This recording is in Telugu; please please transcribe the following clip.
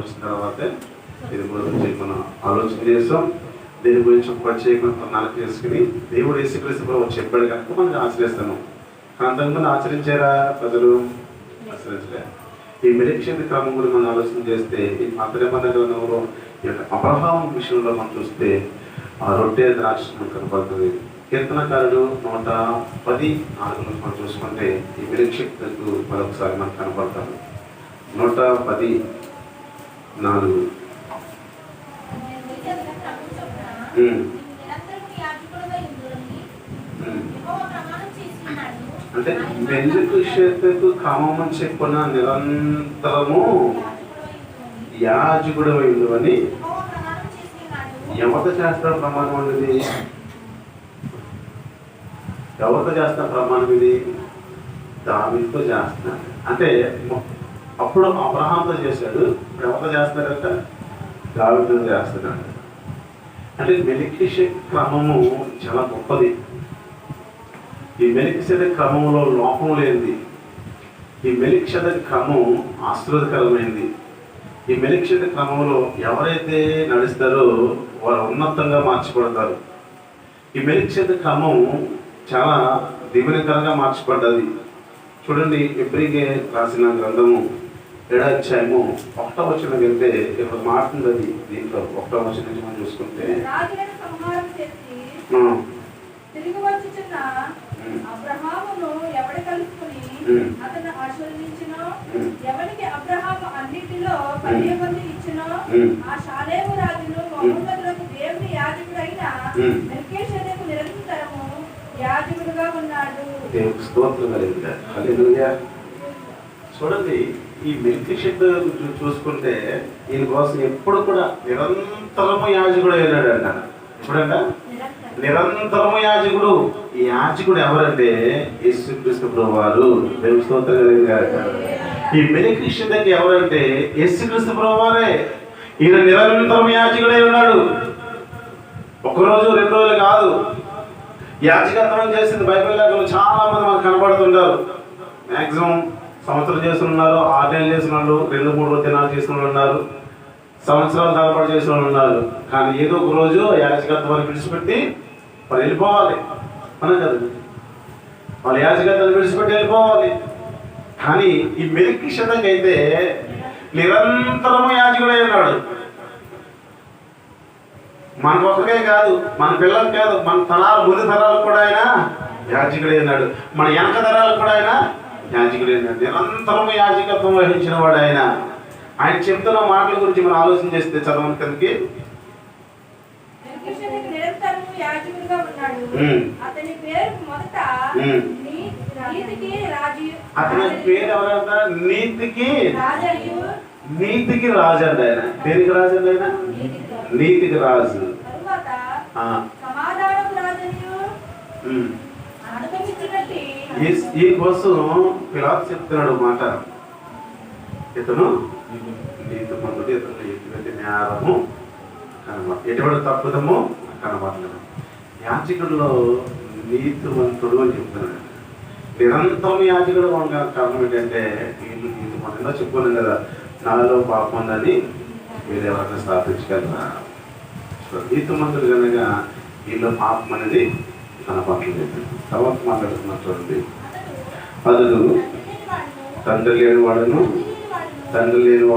వచ్చిన తర్వాతే దీని గురించి మనం ఆలోచన చేస్తాం. దీని గురించి ఒక ప్రత్యేకమైన ప్రణాళిక చేసుకుని దేవుడు ఏసుక్రీస్తు ప్రభు చెప్పాడు కనుక మనం ఆచరిస్తాను కానీ అంతకుముందు ఆచరించారా ప్రజలు? ఆచరించలే ఈ మెడిక్షేత క్రమం గురించి మనం ఆలోచన చేస్తే ఈ పాత్రమన్న గ్రంథంలో ఈ యొక్క అబ్రహాం విషయంలో మనం చూస్తే ఆ రొట్టె ద్రాక్ష కనపడుతుంది. కీర్తనకారుడు నూట పది నాలుగులో మనం చూసుకుంటే ఈ మెడిక్షక్తులకు మరొకసారి మనకు కనపడతారు నూట పది నాలుగు. అంటే మెల్లుకు చేతకు క్రమం చెప్పున నిరంతరము యాజకుడు అని ఎవరితో చేస్తారు ప్రమాణం అనేది? ఎవరితో చేస్తున్న ప్రమాణం ఇది? దావితో చేస్తున్నాడు అంటే అప్పుడు అబ్రహాంతో చేశాడు. ఇప్పుడు ఎవరితో చేస్తున్నాడంట దావితో చేస్తున్నాడు అంటే మెలికిష క్రమము చాలా గొప్పది. ఈ మెలికిసెద క్రమంలో లోపం లేనిది. ఈ మెలిక్షద క్రమం ఆశీర్వదకరమైంది ఈ మెలిక్షద క్రమంలో ఎవరైతే నడుస్తారో వారు ఉన్నతంగా మార్చబడతారు. ఈ మెలిక్షద క్రమం చాలా దివ్యకరంగా మార్చబడ్డది. చూడండి ఎప్పటికే రాసిన గ్రంథము. ఏడా అధ్యాయము ఒకటో వచ్చిన వెళ్తే ఇక్కడ మాట ఉంది అది దీంట్లో ఒకటో వచ్చిన నుంచి మనం చూసుకుంటే స్తోత్రం కలిగింది చూడండి ఈ మిల్క్ షెడ్ చూసుకుంటే ఈయన కోసం ఎప్పుడు కూడా నిరంతరము యాజకుడు అయినాడంట. ఎప్పుడంట? నిరంతరం. నిరంతరము యాజకుడు. ఈ యాజకుడు ఎవరంటే? యేసుక్రీస్తు ప్రభు వారు దేవుని స్తోత్రం కలిగింది గాక. ఈ మిల్క్ షెడ్ ఎవరంటే? యేసుక్రీస్తు ప్రభు వారే ఈయన నిరంతరం యాజకుడై ఉన్నాడు. ఒక రోజు రెండు రోజులు కాదు. యాజకత్వం చేసింది బైబిల్ లేఖలు చాలా మంది మనకు కనబడుతుంటారు. మాక్సిమం సంవత్సరం చేసిన ఉన్నారు ఆరు నెలలు చేసిన వాళ్ళు రెండు మూడు దినాలు చేసిన వాళ్ళు ఉన్నారు సంవత్సరాల తరబడి చేసిన వాళ్ళు ఉన్నారు కానీ ఏదో ఒక రోజు యాజకత్వాన్ని విడిచిపెట్టి వాళ్ళు వెళ్ళిపోవాలి. మనం కదా. వాళ్ళు యాజకత్వాన్ని విడిచిపెట్టి వెళ్ళిపోవాలి. కానీ ఈ మెలికి శతంగా అయితే నిరంతరము యాజకుడై ఉన్నాడు. మన ఒక్కరికే కాదు మన పిల్లలు కాదు మన తరాలు ముందు తరాలు కూడా ఆయన యాజకుడై ఉన్నాడు. మన వెనక తరాలు కూడా ఆయన యాజకుడే ఉన్నాడు నిరంతరం యాజకత్వం వహించిన వాడు ఆయన. ఆయన చెప్తున్న మాటల గురించి మనం ఆలోచన చేస్తే చదవని ఉమ్. అతని పేరు ఎవరంట? నీతికి నీతికి రాజు అండి ఆయన. దేనికి రాజు అండి ఆయన? నీతికి రాజు. నీతికి రాజు తరువాత ఆ, సమాధానం రాజయ్యు ఉమ్. అనుభవించినట్టు ఈ- ఈ కోసం పిలాత్ చెప్తున్నాడు మాట. ఇతను నీతి మందుడు ఇతను ఎటువంటి నేరము కనబడ ఎటువంటి తప్పుదము కనబడలేదు. యాచకుడిలో నీతివంతుడు అని చెప్తున్నాడు. నిరంతరం యాచకుడు ఉండడానికి కారణం ఏంటంటే వీళ్ళు నీతి మందులో చెప్పుకున్నాం కదా నాలో పాపం ఉందని మీరు ఎవరైనా స్థాపించగలరా? నీతి మందుడు కనుక వీళ్ళు పాపం అనేది కనపడలేదు తర్వాత మాట్లాడుతున్నా చూడండి. అతడు తండ్రి లేని వాడును తండ్రి లేని వాడు